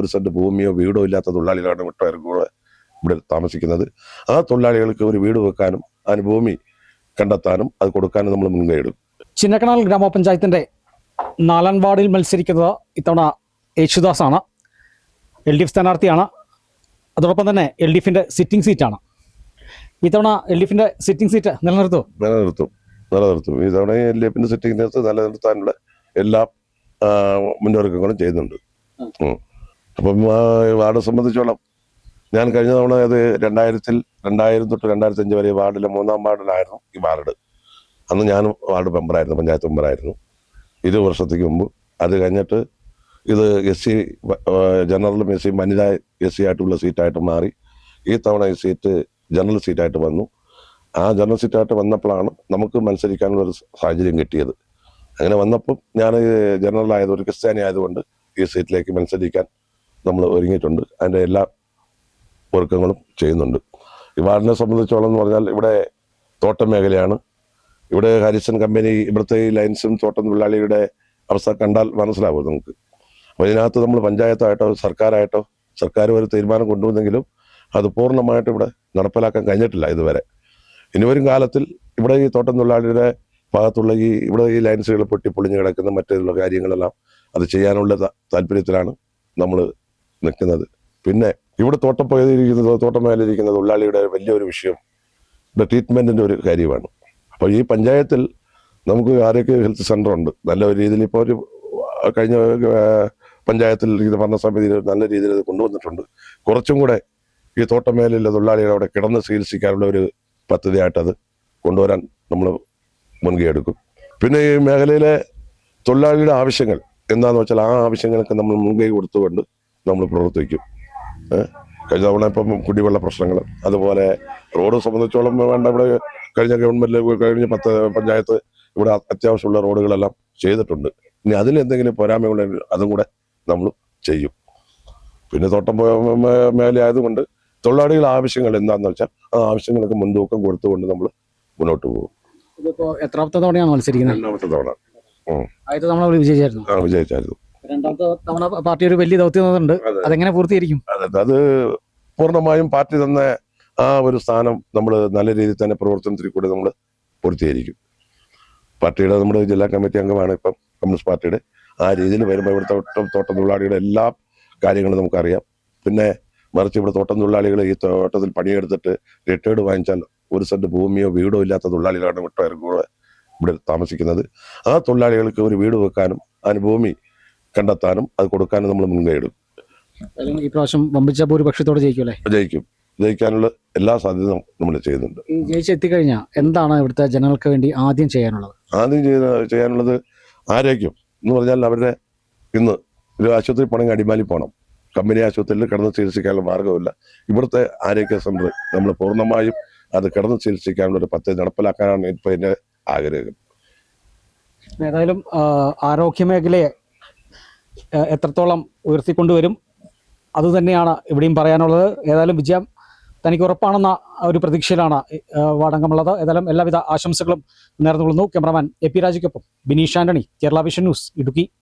ഒരു സെന്റ് ഭൂമിയോ വീടോ ഇല്ലാത്ത തൊഴിലാളികളാണ് മിക്കവാറും കൂടെ ഇവിടെ താമസിക്കുന്നത്. ആ തൊഴിലാളികൾക്ക് ഒരു വീട് വെക്കാനും അതിന് ഭൂമി കണ്ടെത്താനും അത് കൊടുക്കാനും നമ്മൾ മുൻകൈ എടുക്കും ചിന്നക്കനാൽ ഗ്രാമപഞ്ചായത്തിന്റെ നാലാം വാർഡിൽ മത്സരിക്കുന്നത് ഇത്തവണ യേശുദാസ് ആണ് എൽ ഡി എഫ് സ്ഥാനാർത്ഥിയാണ്. അതോടൊപ്പം തന്നെ എൽ ഡി എഫിന്റെ സിറ്റിംഗ് സീറ്റാണ് ഇത്തവണ എൽ ഡി എഫിന്റെ സിറ്റിംഗ് സീറ്റ് നിലനിർത്തും. നിലനിർത്തും. നിലനിർത്തും. ഈ തവണ എൽ ഡി എഫിന്റെ സിറ്റിംഗ് നിലനിർത്താനുള്ള എല്ലാ മുന്നൊരുക്കങ്ങളും ചെയ്യുന്നുണ്ട്. അപ്പം വാർഡ് സംബന്ധിച്ചോളം ഞാൻ കഴിഞ്ഞ തവണ അത് രണ്ടായിരത്തിൽ രണ്ടായിരം തൊട്ട് രണ്ടായിരത്തി അഞ്ച് വരെ വാർഡിലെ മൂന്നാം വാർഡിലായിരുന്നു ഈ വാർഡ്. അന്ന് ഞാൻ വാർഡ് മെമ്പറായിരുന്നു പഞ്ചായത്ത് മെമ്പറായിരുന്നു. ഇരു വർഷത്തേക്ക് മുമ്പ്. അത് കഴിഞ്ഞിട്ട് ഇത് എസ് സി ജനറലും എസ് സി വനിത എസ് സി ആയിട്ടുള്ള സീറ്റായിട്ട് മാറി. ഈ തവണ ഈ സീറ്റ് ജനറൽ സീറ്റായിട്ട് വന്നു. ആ ജനറൽ സീറ്റായിട്ട് വന്നപ്പോഴാണ് നമുക്ക് മത്സരിക്കാനുള്ള ഒരു സാഹചര്യം കിട്ടിയത്. അങ്ങനെ വന്നപ്പം ഞാൻ ജനറൽ ആയത് ഒരു ക്രിസ്ത്യാനി ആയതുകൊണ്ട് ഈ സീറ്റിലേക്ക് മത്സരിക്കാൻ നമ്മൾ ഒരുങ്ങിയിട്ടുണ്ട്. അതിന്റെ എല്ലാ ഒരുക്കങ്ങളും ചെയ്യുന്നുണ്ട്. ഈ സംബന്ധിച്ചോളം എന്ന് പറഞ്ഞാൽ ഇവിടെ തോട്ടം മേഖലയാണ്. ഇവിടെ ഹാരിസൺ കമ്പനി ഇവിടുത്തെ ഈ ലൈൻസും തോട്ടം തൊഴിലാളിയുടെ അവസ്ഥ കണ്ടാൽ മനസ്സിലാവും നമുക്ക്. അപ്പോൾ ഇതിനകത്ത് നമ്മൾ പഞ്ചായത്തായിട്ടോ സർക്കാരായിട്ടോ സർക്കാർ ഒരു തീരുമാനം കൊണ്ടുവന്നെങ്കിലും അത് പൂർണമായിട്ട് ഇവിടെ നടപ്പിലാക്കാൻ കഴിഞ്ഞിട്ടില്ല ഇതുവരെ. ഇനി വരും കാലത്തിൽ ഇവിടെ ഈ തോട്ടം തൊഴിലാളിയുടെ ഭാഗത്തുള്ള ഈ ഇവിടെ ഈ ലൈൻസുകൾ പൊട്ടിപ്പൊളിഞ്ഞ് കിടക്കുന്ന മറ്റുള്ള കാര്യങ്ങളെല്ലാം അത് ചെയ്യാനുള്ള താല്പര്യത്തിലാണ് നമ്മൾ നിൽക്കുന്നത്. പിന്നെ ഇവിടെ തോട്ടം പോയതിരിക്കുന്നത് തോട്ടം മേലിരിക്കുന്നത് തൊഴിലാളിയുടെ വലിയൊരു വിഷയം. ഇവിടെ ട്രീറ്റ്മെന്റിന്റെ ഒരു കാര്യമാണ്. അപ്പോൾ ഈ പഞ്ചായത്തിൽ നമുക്ക് ആരോഗ്യ ഹെൽത്ത് സെന്റർ ഉണ്ട്. നല്ല രീതിയിൽ ഇപ്പോൾ ഒരു കഴിഞ്ഞ പഞ്ചായത്തിൽ ഇത് സമിതി നല്ല രീതിയിൽ ഇത് കൊണ്ടുവന്നിട്ടുണ്ട്. കുറച്ചും കൂടെ ഈ തോട്ടമേലുള്ള തൊഴിലാളികൾ അവിടെ കിടന്ന് ചികിത്സിക്കാനുള്ള ഒരു പദ്ധതിയായിട്ടത് കൊണ്ടുവരാൻ നമ്മൾ മുൻകൈ എടുക്കും പിന്നെ ഈ മേഖലയിലെ തൊഴിലാളിയുടെ ആവശ്യങ്ങൾ എന്താണെന്ന് വെച്ചാൽ ആ ആവശ്യങ്ങൾക്ക് നമ്മൾ മുൻകൈ കൊടുത്തുകൊണ്ട് നമ്മൾ പ്രവർത്തിക്കും. കഴിഞ്ഞ തവണ ഇപ്പം കുടിവെള്ള പ്രശ്നങ്ങൾ അതുപോലെ റോഡ് സംബന്ധിച്ചോളം വേണ്ട ഇവിടെ കഴിഞ്ഞ ഗവൺമെന്റിൽ കഴിഞ്ഞ പത്ത് പഞ്ചായത്ത് ഇവിടെ അത്യാവശ്യമുള്ള റോഡുകളെല്ലാം ചെയ്തിട്ടുണ്ട്. ഇനി അതിലെന്തെങ്കിലും പോരായ്മകളുണ്ടെങ്കിൽ അതും കൂടെ നമ്മൾ ചെയ്യും. പിന്നെ തോട്ടം പോ- മേ- ആയതുകൊണ്ട് തൊഴിലാളികളുടെ ആവശ്യങ്ങൾ എന്താണെന്ന് വെച്ചാൽ ആ ആവശ്യങ്ങൾക്ക് മുൻതൂക്കം കൊടുത്തുകൊണ്ട് നമ്മൾ മുന്നോട്ട് പോകും. ഇതിപ്പോ എത്രാമത്തെ തവണയാണ് മത്സരിക്കുന്നത്? രണ്ടാമത്തെ തവണ. ആദ്യത്തെ തവണ വിജയിച്ചായിരുന്നു? ആ വിജയിച്ചായിരുന്നു. രണ്ടാമത്തെ തവണ പാർട്ടി ഒരു വലിയ ദൗത്യം തന്നിട്ടുണ്ട്. അതെങ്ങനെ പൂർത്തീകരിക്കും? അതെ പൂർണമായും പാർട്ടി തന്ന ആ ഒരു സ്ഥാനം നമ്മൾ നല്ല രീതിയിൽ തന്നെ പ്രവർത്തനത്തിൽ കൂടെ നമ്മൾ പൂർത്തീകരിക്കും. പാർട്ടിയുടെ നമ്മുടെ ജില്ലാ കമ്മിറ്റി അംഗമാണ് ഇപ്പം കമ്മ്യൂണിസ്റ്റ് പാർട്ടിയുടെ. ആ രീതിയിൽ വരുമ്പോൾ ഇവിടുത്തെ തോട്ടം തോട്ടം തൊഴിലാളികളുടെ എല്ലാ കാര്യങ്ങളും നമുക്കറിയാം. പിന്നെ മറിച്ച് ഇവിടെ തോട്ടം തൊഴിലാളികൾ ഈ തോട്ടത്തിൽ പണിയെടുത്തിട്ട് റിട്ടേർഡ് വാങ്ങിച്ചാൽ ഒരു സെന്റ് ഭൂമിയോ വീടോ ഇല്ലാത്ത തൊഴിലാളികളാണ് മിക്കവാറും കൂടെ ഇവിടെ താമസിക്കുന്നത്. ആ തൊഴിലാളികൾക്ക് ഒരു വീട് വെക്കാനും അതിന് ഭൂമി കണ്ടെത്താനും അത് കൊടുക്കാനും നമ്മൾ മുൻകൈ എടുക്കും. ഈ പ്രാവശ്യം വമ്പിച്ച ഭൂരിപക്ഷത്തോടെ ജയിക്കുമല്ലേ? ജയിക്കും. ജയിക്കാനുള്ള എല്ലാ സാധ്യതയും നമ്മൾ ചെയ്യുന്നുണ്ട്. ഈ ജയിച്ചെത്തിക്കഴിഞ്ഞാൽ എന്താണ് ഇവിടുത്തെ ജനങ്ങൾക്ക് വേണ്ടി ആദ്യം ചെയ്യാനുള്ളത്? ആദ്യം ചെയ്ത ചെയ്യാനുള്ളത് ആരോഗ്യം എന്ന് പറഞ്ഞാൽ അവരുടെ ഇന്ന് ഒരു ആശുപത്രി പോകണമെങ്കിൽ അടിമാലി പോകണം കമ്പനി ആശുപത്രിയിൽ കിടന്ന് ചികിത്സിക്കാനുള്ള മാർഗമില്ല. ഇവിടുത്തെ ആരോഗ്യ സെന്റർ നമ്മൾ പൂർണമായും അത് കിടന്ന് ചികിത്സിക്കാനുള്ള ഒരു പദ്ധതി നടപ്പിലാക്കാനാണ് ഇപ്പോൾ എന്റെ ആഗ്രഹം. ഏതായാലും ആരോഗ്യ മേഖലയെ എത്രത്തോളം ഉയർത്തിക്കൊണ്ടുവരും? അതുതന്നെയാണ് ഇവിടെയും പറയാനുള്ളത്. ഏതായാലും വിജയം തനിക്ക് ഉറപ്പാണെന്ന ഒരു പ്രതീക്ഷയിലാണ് വടങ്ങമുള്ളത് ഏതായാലും എല്ലാവിധ ആശംസകളും നേർന്നുകൊള്ളുന്നു. ക്യാമറമാൻ എ പി രാജയ്ക്കൊപ്പം ബിനീഷ് ആന്റണി കേരള വിഷൻ ന്യൂസ് ഇടുക്കി.